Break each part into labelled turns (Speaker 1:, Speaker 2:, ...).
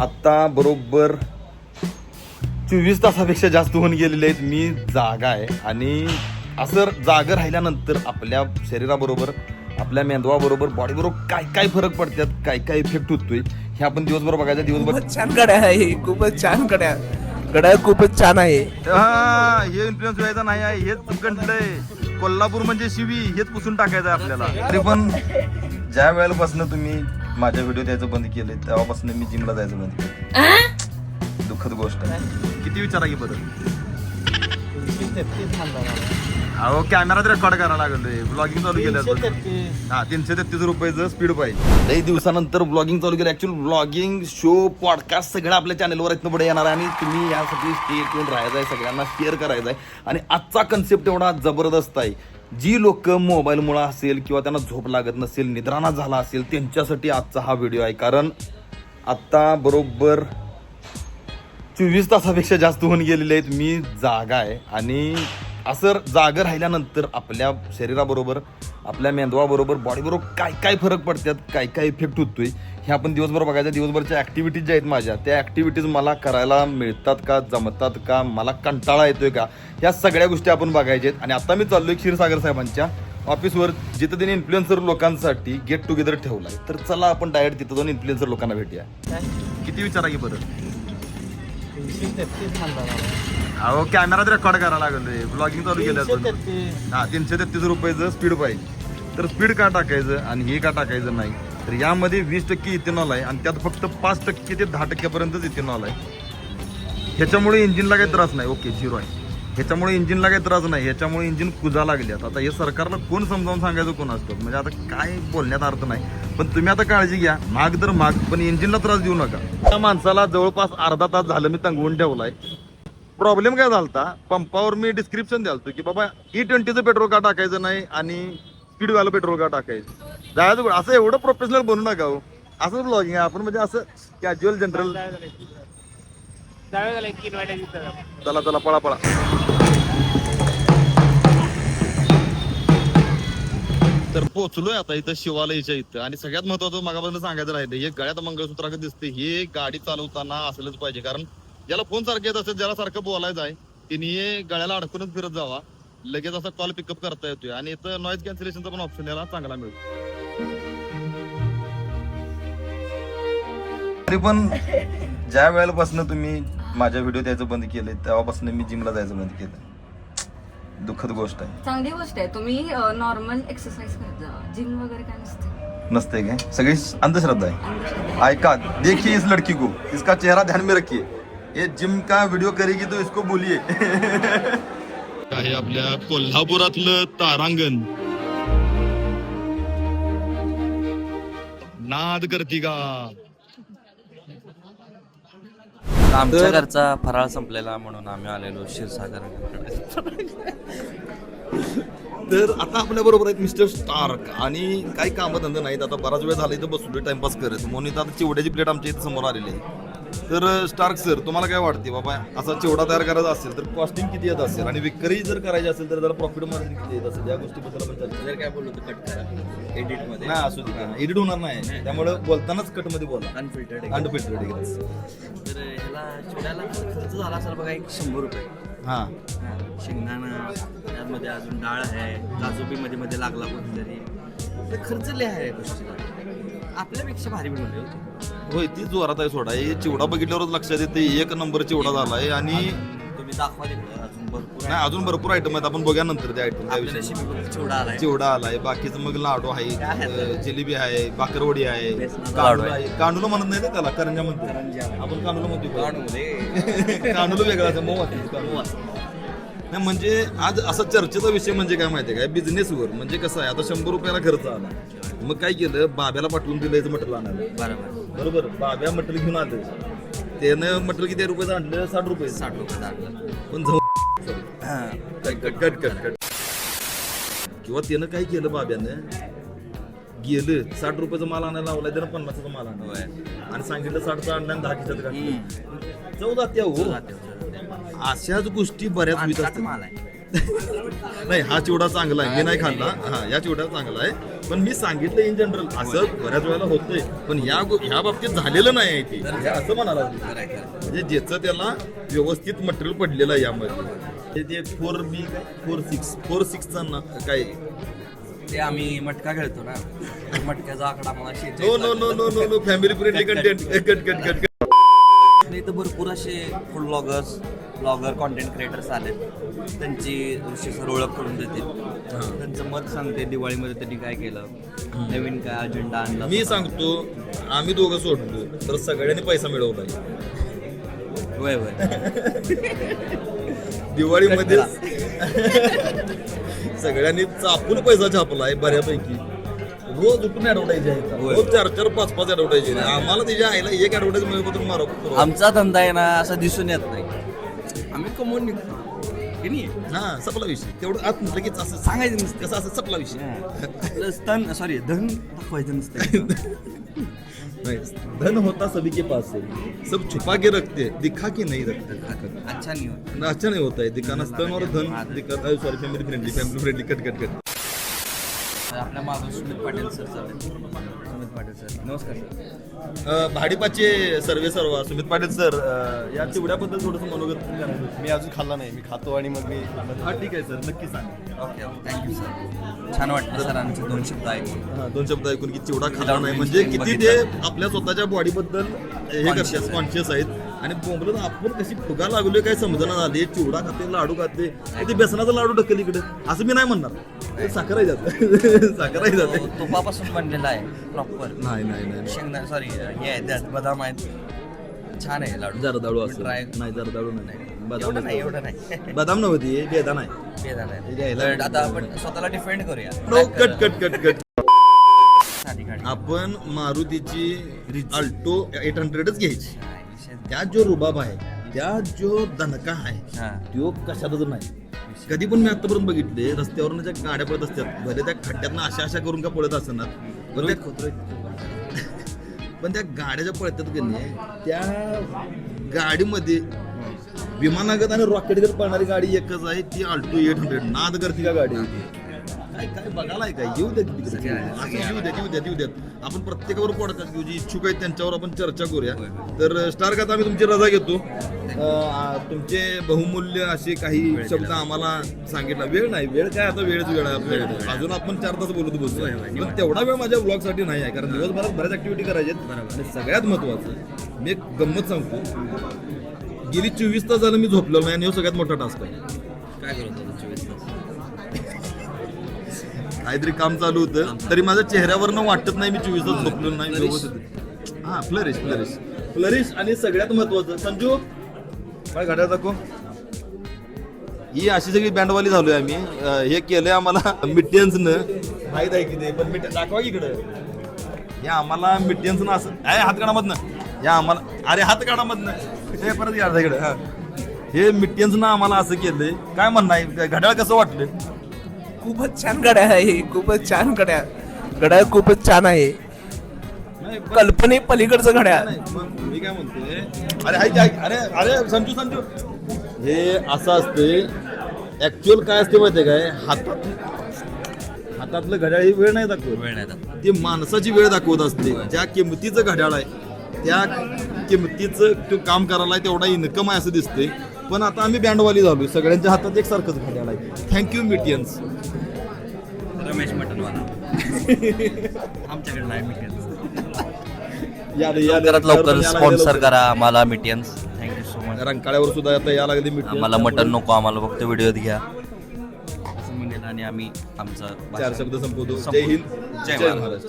Speaker 1: आत्ता बरोबर चोवीस तासापेक्षा जास्त होऊन गेलेले आहेत. मी जागा आहे. आणि असं जागं राहिल्यानंतर आपल्या शरीराबरोबर आपल्या मेंदवाबरोबर बॉडीबरोबर काय काय फरक पडतात काय काय इफेक्ट होतोय हे आपण दिवसभर बघायचं दिवसभर
Speaker 2: खूपच छान गड्या आहे. खूपच छान गड्या गड्या खूपच छान आहे.
Speaker 1: हा, हे इन्फ्लुएन्स व्हायचं नाही आहे. हेच गंटलंय कोल्हापूर म्हणजे शिवी हेच पुसून टाकायचं आहे आपल्याला. तरी पण ज्या वेळेपासून तुम्ही माझ्या व्हिडिओ द्यायचं बंद केले तेव्हापासून मी जिमला जायचं बंद केलं दुःखद गोष्ट. आहे किती विचारा की बरं? अहो कॅमेरा रेकॉर्ड करायला लागलोय. ब्लॉगिंग चालू केलं हा तीनशे तेहतीस रुपयाचं स्पीड पाहिजे. लई दिवसानंतर ब्लॉगिंग चालू केलं ऍक्च्युअली ब्लॉगिंग शो पॉडकास्ट सगळं आपल्या चॅनलवर इथनं पुढे येणार आहे. आणि तुम्ही यासाठी स्टे राहायचं आहे सगळ्यांना शेअर करायचं आहे. आणि आजचा कन्सेप्ट एवढा जबरदस्त आहे. जी लोक मोबाईलमुळं असेल किंवा त्यांना झोप लागत नसेल निद्राणा झाला असेल त्यांच्यासाठी आजचा हा व्हिडिओ आहे. कारण आत्ता बरोबर चोवीस तासापेक्षा जास्त होऊन गेलेले आहेत. मी जागा आहे. आणि असं जागं राहिल्यानंतर आपल्या शरीराबरोबर आपल्या मेंदवाबरोबर बॉडीबरोबर काय काय फरक पडतात काय काय इफेक्ट होतोय हे आपण दिवसभर बघायचं दिवसभरच्या ॲक्टिव्हिटीज ज्या आहेत माझ्या त्या ॲक्टिव्हिटीज मला करायला मिळतात का जमतात का मला कंटाळा येतोय का या सगळ्या गोष्टी आपण बघायच्या आहेत. आणि आता मी चाललोय क्षीरसागर साहेबांच्या ऑफिसवर जिथं त्यांनी इन्फ्लुएन्सर लोकांसाठी गेट टुगेदर ठेवलाय. तर चला आपण डायरेक्ट तिथं जाऊन इन्फ्लुएन्सर लोकांना भेटूया. किती विचारा की बरं अहो कॅमेरा रेकॉर्ड करायला लागलोय. ब्लॉगिंग चालू केलं हा तीनशे तेहतीस रुपयाचं स्पीड पाहिजे. तर स्पीड का टाकायचं आणि हे का टाकायचं नाही? तर यामध्ये वीस टक्के इथेनॉल आहे आणि त्यात फक्त पाच टक्के ते दहा टक्क्यापर्यंतच इथेनॉल आहे. ह्याच्यामुळे इंजिनला काही त्रास नाही. ओके झिरो आहे. ह्याच्यामुळे इंजिनला काही त्रास नाही. ह्याच्यामुळे इंजिन कुजा लागल्यात. आता हे सरकारला कोण समजावून सांगायचं कोण असतं? म्हणजे आता काय बोलण्यात अर्थ नाही. पण तुम्ही आता काळजी घ्या. माग तर माग पण इंजिनला त्रास देऊ नका. त्या माणसाला जवळपास अर्धा तास झालं मी तंगवून ठेवलाय. प्रॉब्लेम काय झाला पंपावर मी डिस्क्रिप्शन द्यालतो की बाबा ई ट्वेंटीचं पेट्रोल का टाकायचं नाही आणि स्पीड वालं पेट्रोल का टाकायचं जायचं कुठं? असं एवढं प्रोफेशनल बनू नका हो. असं ब्लॉगिंग आहे. आपण म्हणजे असं कॅज्युअल जनरल चला चला पळा पळा. तर पोहोचलोय आता इथं शिवालयाच्या इथं. आणि सगळ्यात महत्वाचं मगापासून सांगायचं राहिलं हे गळ्यात मंगळसूत्राकडे दिसते. हे गाडी चालवताना असलंच पाहिजे. कारण ज्याला फोन सारखं येत असेल ज्याला सारखं बोलायचं आहे तिने हे गळ्याला अडकूनच फिरत जावा. लगेच असा कॉल पिकअप करता येतोय. आणि इथं नॉईज कॅन्सलेशनचा पण ऑप्शन याला चांगला मिळतो. तरी पण ज्या वेळेपासून तुम्ही माझ्या व्हिडिओ द्यायचं बंद केले तेव्हापासून मी जिमला जायचं बंद केलं दुःखद गोष्ट आहे.
Speaker 3: चांगली गोष्ट आहे. तुम्ही नॉर्मल एक्सरसाइज करत. जा जिम वगैरे काय नसते.
Speaker 1: नसते काय? सगळी अंधश्रद्धा आहे. आयका देखिए इस लड़की को. इसका चेहरा ध्यान में रखिए. ये जिम का वीडियो करेगी तो इसको बोलिए. आहे आपल्या कोल्हापुरातलं तारांगण. नाद करती का?
Speaker 4: आमच्या घरचा फराळ संपलेला म्हणून आम्ही आलेलो क्षीरसागर.
Speaker 1: तर आता आपल्या बरोबर आहेत मिस्टर स्टार्क आणि काही कामं धंदा नाहीत. आता बराच वेळ झाला इथं बसलोय टाइमपास करत. म्हणून इथं आता चिवड्याची प्लेट आमच्या इथं समोर आलेली आहे. तर स्टार्क सर तुम्हाला काय वाटते बाबा? असा चिवडा तयार करायचा असेल तर कॉस्टिंग किती येत असेल? आणि विक्री जर करायची असेल तर त्याला प्रॉफिट मार्जिन किती येत असेल? या गोष्टीबद्दल आपण चर्चा
Speaker 4: जर काय बोललो तर कट करा. एडिटमध्ये.
Speaker 1: नाही असू दे. एडिट होणार नाही. त्यामुळे बोलतानाच कटमध्ये बोला.
Speaker 4: अनफिल्टर्ड
Speaker 1: अनफिल्टर्ड
Speaker 4: तर ह्याला चिवड्याला खर्च झाला असेल बघा एक शंभर रुपये.
Speaker 1: हा.
Speaker 4: शेंगदाणा त्यामध्ये अजून डाळ आहे काजू बी मध्ये मध्ये लागला कुठेतरी तर खर्च लय आहे गोष्टीला. आपल्यापेक्षा भारी बनवले होते.
Speaker 1: होय ती जोरात आहे सोडा. हे चिवडा बघितल्यावरच लक्षात येते. एक नंबर चिवडा झालाय आणि
Speaker 4: तुम्ही दाखवा तिकडे. अजून भरपूर
Speaker 1: नाही अजून भरपूर आयटम आहेत. आपण बघूया नंतर ते आयटम
Speaker 4: आपल्या नशिबी बघा, चिवडा आलाय.
Speaker 1: चिवडा आलाय. बाकीचं मग लाडू आहे अं, जिलेबी आहे बाकरवडी आहे
Speaker 4: बेसनाचा लाडू
Speaker 1: कांडूला
Speaker 4: आहे.
Speaker 1: आहे. कांडूला म्हणत नाही ना त्याला करंजा म्हणतो आपण कांडूला म्हणतो कांडूला वेगळा असं मऊ असते कांडूला. नाही म्हणजे आज असा चर्चेचा विषय म्हणजे काय माहितीये काय? बिझनेसवर म्हणजे कसं आहे आता शंभर रुपयाला खर्च आला. मग काय केलं? बाब्याला पाठवून दिलं मटेरियल आणायला.
Speaker 4: बरोबर.
Speaker 1: बरोबर? बाब्या मटेरियल घेऊन आलं. त्यानं मटेरियल किती रुपयाचं आणलं? साठ रुपये.
Speaker 4: साठ रुपये
Speaker 1: पण जाऊ. Cut cut cut cut cut किंवा त्यानं काय केलं बाब्यानं? गेलं. साठ रुपयाचा माल आणायला लावलाय त्यानं पन्नासाचा माल आणलाय आणि सांगितलं साठचा आणला आणि दहा घातलं. जाऊ जात्या हो. अशाच गोष्टी बऱ्याच
Speaker 4: माणसाचा
Speaker 1: असतात
Speaker 4: माल आहे.
Speaker 1: नाही हा चिवडा चांगला आहे. मी नाही खाल्ला. हा या चिवडा चांगला आहे. पण मी सांगितलं इन जनरल असं बऱ्याच वेळेला होतंय. पण या गो- ह्या बाबतीत झालेलं नाही आहे ते. हे असं म्हणाला म्हणजे ज्याचं त्याला व्यवस्थित मटेरियल पडलेलं आहे यामध्ये. ते- ते four B four six four सिक्सचा ना काय?
Speaker 4: ते आम्ही मटका खेळतो ना. मटक्याचा आकडा मला शेत
Speaker 1: no no no no no no family friendly content cut cut cut
Speaker 4: इथं भरपूर असे food bloggers blogger content creators आलेत. त्यांची ऋषी सर ओळख करून देतील. त्यांचं मत सांगते दिवाळीमध्ये त्यांनी काय केलं. नवीन काय अजेंडा आणला
Speaker 1: मी सांगतो आम्ही दोघं सोडलो तर सगळ्यांनी पैसा मिळवला.
Speaker 4: वय वय
Speaker 1: दिवाळीमध्ये सगळ्यांनी चापून पैसा छापलाय बऱ्यापैकी. रोज उठून ऍडव्हर्टाईज आहे. रोज चार चार पाच पाच ऍडव्हर्टाईज आहे. आम्हाला तिच्या आईला एक ऍडव्हर्टाईज मिळत तर मारा.
Speaker 4: आमचा धंदा आहे ना असा दिसून येत नाही. आम्ही कमवून निघतो. की नाही?
Speaker 1: हा सपला विषय. तेवढं आत लगेच असं
Speaker 4: सांगायचं नसतं
Speaker 1: कसं असं सपला विषय.
Speaker 4: स्तन सॉरी धन दाखवायचं नसतं.
Speaker 1: धन होता सभी के पास. है सब छुपा के रखते हैं, दिखा के नहीं रखते.
Speaker 4: अच्छा नाही होत.
Speaker 1: अच्छा नहीं होता है दिखाना स्तन और धन दिखा sorry family friendly family friendly cut cut cut
Speaker 4: आपल्या मागून सुमित पाटील सर चालेल. सर नमस्कार सर.
Speaker 1: भाडीपाचे सर्वे सर्व सुमित पाटील सर या चिवड्याबद्दल थोडंसं मनोगत करायचं
Speaker 5: मी अजून खाल्ला नाही मी खातो आणि मग मी
Speaker 1: हा ठीक आहे सर नक्की सांग.
Speaker 4: ओके थँक्यू सर छान वाटलं सरांचे दोन शब्द ऐकून.
Speaker 1: हा, दोन शब्द ऐकून की चिवडा खाल्ला नाही म्हणजे किती ते आपल्या स्वतःच्या बॉडीबद्दल हे
Speaker 4: आहे.
Speaker 1: कॉन्शियस आहेत. आणि बोंबलत आपण कशी फुगा लागलोय काय समजणं झाले? चिवडा खाते लाडू खाते. ते बेसनाचा लाडू ढकल इकडे. असं मी नाही म्हणणार. ते साखर आहे जात साखर आहे जाते
Speaker 4: तो तुपापासून बनलेला आहे प्रॉपर
Speaker 1: नाही नाही नाही.
Speaker 4: शेंगदाणे सॉरी हे आहे त्यात बदाम आहेत. छान आहे लाडू.
Speaker 1: जरदाळू असं.
Speaker 4: ट्राय
Speaker 1: नाही जरदाळू नाही. बदाम
Speaker 4: नाही. एवढं नाही.
Speaker 1: बदाम नव्हती बेदा नाही
Speaker 4: बेदा
Speaker 1: हे
Speaker 4: नाही
Speaker 1: घ्यायला
Speaker 4: तर आता आपण स्वतःला डिफेंड करूया.
Speaker 1: कट कट कट कट आपण मारुतीची अल्टो एट हंड्रेडच घ्यायची. त्यात जो रुबाब आहे त्यात जो दणका आहे. तो कशातच नाही. कधी पण मी आतापर्यंत बघितले रस्त्यावरून ज्या गाड्या पळत असतात भले त्या खड्ड्यातनं अशा अशा करून का पळत असणार पण त्या पण त्या गाड्या ज्या पळतात की नाही त्या गाडीमध्ये विमानागत आणि रॉकेटगत पळणारी गाडी एकच आहे ती अल्टो एट हंड्रेड नाद करते का गाडी? काय काय बघायला आहे काय? येऊ द्या की तिकडे. असं येऊ द्या येऊ द्या येऊ द्यात आपण प्रत्येकावर पडतात जी इच्छुक आहेत त्यांच्यावर आपण चर्चा करूया. तर स्टार आता आम्ही तुमची रजा घेतो. अं, तुमचे बहुमूल्य असे काही शब्द आम्हाला सांगितला. वेळ नाही. वेळ काय आता? वेळच वेळ आहे. आपल्याकडे अजून आपण चार तास बोलत बसतो पण तेवढा वेळ माझ्या ब्लॉगसाठी नाही आहे. कारण दिवसभरात बऱ्याच ऍक्टिव्हिटी करायच्यात आणि सगळ्यात महत्वाचं मी एक गंमत सांगतो. गेली चोवीस तास झालं मी झोपलेलो नाही आणि हा सगळ्यात मोठा टास्क आहे.
Speaker 4: काय करत
Speaker 1: काहीतरी काम चालू होतं. तरी माझ्या चेहऱ्यावरनं वाटत नाही मी चोवीस तास झोपलेलो नाही व्यवस्थित. हा फ्लरिश फ्लरिश. फ्लरिश आणि सगळ्यात महत्वाचं संजू? काय घड्याळ दाखव. ही अशी सगळी बँडवाली झालोय आम्ही. हे केलंय आम्हाला मिटियन्सनं माहीत आहे की ते पण मिट दाखवा इकडं. हे आम्हाला मिटियन्सनं असं आहे हातकाडामधनं या आम्हाला अरे हातकाडामधनं हे परत या इकडे हा. हे मिटियन्सनं आम्हाला असं केलंय. काय म्हणणं आहे? घड्याळ कसं वाटलं?
Speaker 2: खूपच छान गड्या आहे खूपच छान गड्या. गड्या खूपच छान आहे. कल्पने पलीकडचं घड्या
Speaker 1: मी काय म्हणतोय अरे अरे अरे संजू संजू. हे असं असते ऍक्च्युअल काय असते माहितीये काय? हातात हातातलं घड्याळ ही वेळ नाही दाखवत.
Speaker 4: वेळ नाही आता
Speaker 1: ती माणसाची वेळ दाखवत असते. ज्या किमतीचं घड्याळ आहे त्या किमतीचं तो काम करायला तेवढा इन्कम आहे असं दिसते पण आता आम्ही बँडवाली झालोय. सगळ्यांच्या हातात एक सारखंच घड्याळ आहे. थँक्यू मिटियन्स
Speaker 4: रमेश मटनवाला आमच्याकडे नाही मिटियन्स लवकरात लवकर स्पॉन्सर करा आम्हाला मिटियन्स. थँक्यू सो मच
Speaker 1: रंकाळ्यावर सुद्धा आता या लागली मिटियन्स.
Speaker 4: आम्हाला मटन नको आम्हाला फक्त व्हिडिओ घ्या असं म्हणेल आणि आम्ही आमचं
Speaker 1: चार शब्द संपवतो. जय हिंद
Speaker 4: जय. महाराष्ट्र.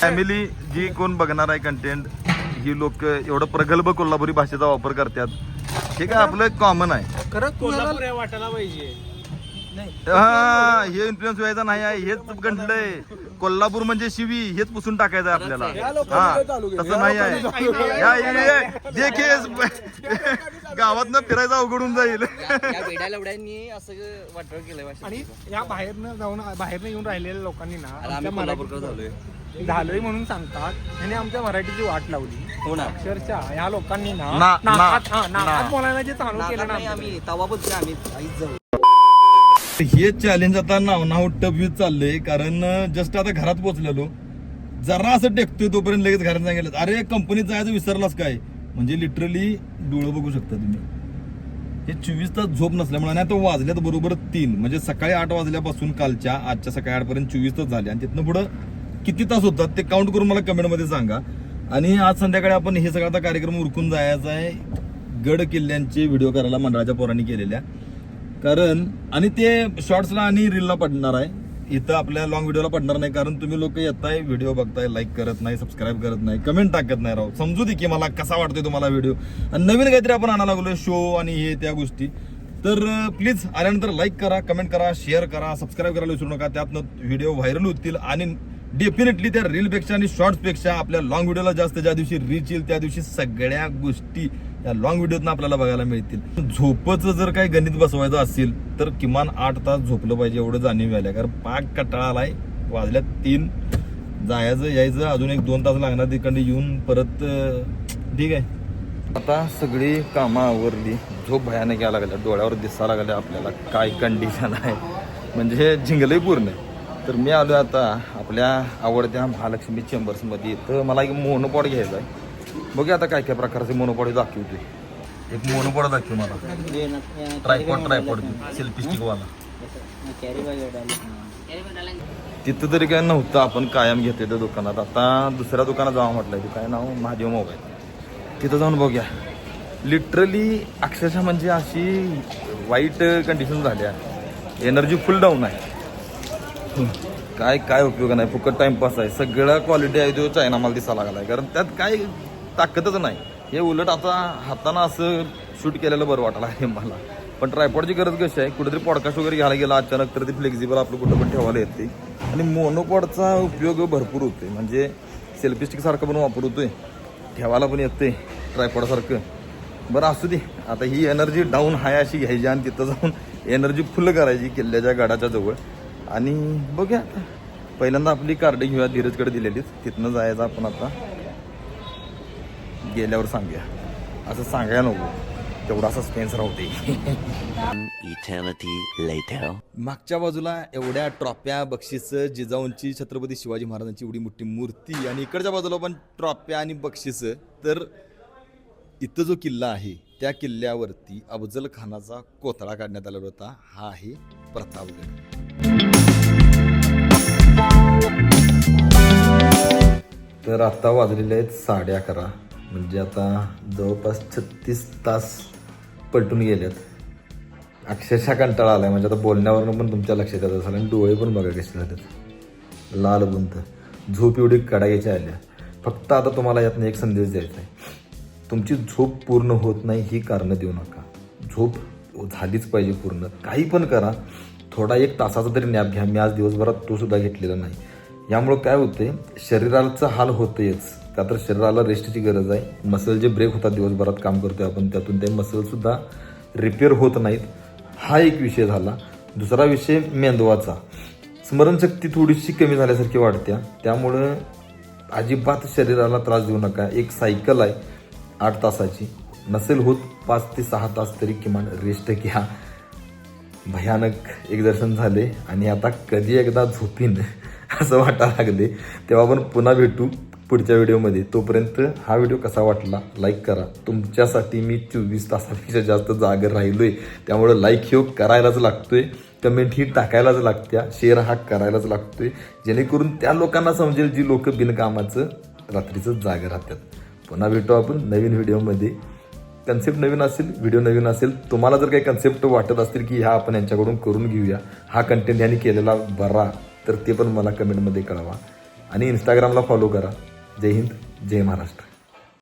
Speaker 1: फॅमिली जी कोण बघणार आहे कंटेंट ही लोक एवढं प्रगल्भ कोल्हापुरी भाषेचा वापर करतात. हे काय आपलं कॉमन आहे. हा हे इन्फ्लुएन्स व्हायचा नाही आहे हेच गंटलंय कोल्हापूर म्हणजे शिवी हेच पुसून टाकायचं आहे आपल्याला. हा तसं नाही आहे. या गावातनं फिरायचं अवघडून जाईल.
Speaker 4: या वेड्या लवड्यांनी असं केलंय
Speaker 6: आणि या बाहेरनं जाऊन बाहेरनं येऊन राहिलेल्या लोकांनी ना
Speaker 4: कोल्हापूरकडे झालोय
Speaker 6: झालोय म्हणून सांगतात. आणि आमच्या मराठीची वाट लावली.
Speaker 4: होणार
Speaker 6: अक्षरशः ह्या लोकांनी ना
Speaker 1: ना-
Speaker 6: नाकात
Speaker 1: ना-
Speaker 6: हा, नाकात
Speaker 1: ना.
Speaker 6: बोलायला जे चालू केलं ना
Speaker 4: नाही आम्ही. तवा बोलतोय आम्ही. आईच जाऊ.
Speaker 1: हे चॅलेंज आता नाव नाव टप यूज चाललंय. कारण जस्ट आता घरात पोहोचलेलो. जरा असं टेकतोय तोपर्यंत लगेच घरात सांगितलं अरे कंपनीत जायचं विसरलास काय? म्हणजे लिटरली डोळं बघू शकता तुम्ही. हे चोवीस तास झोप नसल्यामुळे आणि आता वाजल्यात बरोबर तीन. म्हणजे सकाळी आठ वाजल्यापासून कालच्या आजच्या सकाळी आठ पर्यंत चोवीस तास झाले. आणि तिथनं पुढं किती तास होतात ते काउंट करून मला कमेंटमध्ये सांगा. आणि आज संध्याकाळी आपण हे सगळा आता कार्यक्रम उरकून जायचा आहे. गड किल्ल्यांचे व्हिडिओ करायला मंडळाच्या पोरांनी केलेल्या. कारण आणि ते शॉर्ट्सला आणि रीलला पडणार आहे. इथं आपल्या लॉंग व्हिडिओला पडणार नाही कारण तुम्ही लोक येताय व्हिडिओ बघताय लाईक करत नाही सबस्क्राईब करत नाही कमेंट टाकत नाही राव. समजू दे की मला कसा वाटतोय तुम्हाला व्हिडिओ आणि नवीन काहीतरी आपण आणायला लागलोय शो आणि हे त्या गोष्टी. तर प्लीज आल्यानंतर लाईक करा कमेंट करा शेअर करा सबस्क्राईब करायला विसरू नका. त्यातनं व्हिडिओ व्हायरल होतील आणि डेफिनेटली त्या रीलपेक्षा आणि शॉर्ट्सपेक्षा आपल्या लॉंग व्हिडिओला जास्त ज्या दिवशी रीच येईल त्या दिवशी सगळ्या गोष्टी या लॉंग व्हिडिओत आपल्याला बघायला मिळतील. झोपचं जर काही गणित बसवायचं असेल तर किमान आठ तास झोपलं पाहिजे एवढं जाणीव आल्या कारण पाक कटाळा आलाय वाजल्यात तीन. जायचं यायचं अजून एक दोन तास लागणार तिकडे येऊन परत ठीक आहे. आता सगळी कामं आवरली. झोप भयानक यायला लागल्या डोळ्यावर दिसायला लागल्या आपल्याला. काय कंडिशन आहे? म्हणजे झिंगलंही पूर्ण आहे. तर मी आलो आता आपल्या आवडत्या महालक्ष्मी चेंबर्समध्ये तर मला एक मोनोपॉड घ्यायचा आहे. बघूया आता काय काय प्रकारचे मोनोपॉड दाखवते एक मोनोपॉड दाखव मला. ट्रायपॉड ट्रायपॉड सेल्फी स्टिकवाला तिथं तरी काय नव्हतं आपण कायम घेते त्या दुकानात. आता दुसऱ्या दुकानात जावं म्हटलं ते काय नाव? महादेव मोबाईल. तिथं जाऊन बघूया. लिटरली अक्षरशः म्हणजे अशी वाईट कंडिशन झाल्या. एनर्जी फुल डाऊन आहे. काय काय उपयोग नाही. फुकट टाइमपास आहे. सगळा क्वालिटी आहे तो चायना मला दिसायला लागलाय. कारण त्यात काय ताकदच नाही. हे उलट आता हातानं असं शूट केलेलं बरं वाटायला आहे मला. पण ट्रायपॉडची गरज कशी आहे? कुठेतरी पॉडकास्ट वगैरे घ्यायला गेला अचानक तर ते फ्लेक्झिबल आपलं कुठं पण ठेवायला येते. आणि मोनोपॉडचा उपयोग भरपूर होतोय. म्हणजे सेल्फी स्टिक पण वापर ठेवायला पण येते ट्रायपॉडसारखं बरं असू दे. आता ही एनर्जी डाऊन हाय अशी घ्यायची आणि तिथं जाऊन एनर्जी फुल करायची किल्ल्याच्या गडाच्या जवळ. आणि बघूया. पहिल्यांदा आपली कार्ड घेऊया धीरजकडे दिलेलीच. तिथनं जायचं आपण आता. गेल्यावर सांगूया. असं सांगायला नको. तेवढा सस्पेन्स राहते. मागच्या बाजूला एवढ्या ट्रॉफ्या बक्षिस जिजाऊंची छत्रपती शिवाजी महाराजांची एवढी मोठी मूर्ती आणि इकडच्या बाजूला पण ट्रॉफ्या आणि बक्षिस. तर इथं जो किल्ला आहे त्या किल्ल्यावरती अफजल खानाचा कोथळा काढण्यात आलेला होता. हा आहे प्रतापगड. तर आत्ता वाजलेले आहेत साडे अकरा. म्हणजे आता जवळपास छत्तीस तास पलटून गेलेत. अक्षरशः कंटाळा आला आहे म्हणजे आता बोलण्यावरनं पण तुमच्या लक्षात येत असेल आणि डोळे पण बघा कसे झालेत. लाल बुंत झोप एवढी कडायची आल्या. फक्त आता तुम्हाला यातनं एक संदेश द्यायचा आहे तुमची झोप पूर्ण होत नाही ही कारणं देऊ नका. झोप झालीच पाहिजे पूर्ण. काही पण करा. थोडा एक तासाचा तरी नॅप घ्या. मी आज दिवसभरात तो सुद्धा घेतलेला नाही. यामुळं काय होते शरीराचा हाल होतेच का तर शरीराला रेस्टची गरज आहे. मसल जे ब्रेक होतात दिवसभरात काम करतोय आपण त्यातून ते मसलसुद्धा रिपेअर होत नाहीत. हा एक विषय झाला. दुसरा विषय मेंदवाचा. स्मरणशक्ती थोडीशी कमी झाल्यासारखी वाटत्या त्यामुळं अजिबात शरीराला त्रास देऊ नका. एक सायकल आहे आठ तासाची. नसेल होत पाच ते सहा तास तरी किमान रेस्ट घ्या. भयानक एक्झर्शन झाले. आणि आता कधी एकदा झोपीन. असं वाटायला लागले. तेव्हा आपण पुन्हा भेटू पुढच्या व्हिडिओमध्ये. तोपर्यंत हा व्हिडिओ कसा वाटला लाईक करा. तुमच्यासाठी मी चोवीस तासापेक्षा जास्त जागर राहिलो आहे त्यामुळं लाईक ह्यो करायलाच लागतो आहे कमेंट ही टाकायलाच लागत्या. शेअर हा करायलाच लागतोय. जेणेकरून त्या लोकांना समजेल जी लोक बिनकामाचं रात्रीचं जागर राहतात. पुन्हा भेटू आपण नवीन व्हिडिओमध्ये. कन्सेप्ट नवीन असेल व्हिडिओ नवीन असेल तुम्हाला जर काही कन्सेप्ट वाटत असतील की ह्या आपण यांच्याकडून करून घेऊया हा कंटेंट यांनी केलेला बरा. तर ते पण मला कमेंटमध्ये कळवा. आणि इंस्टाग्रामला फॉलो करा. जय हिंद जय महाराष्ट्र.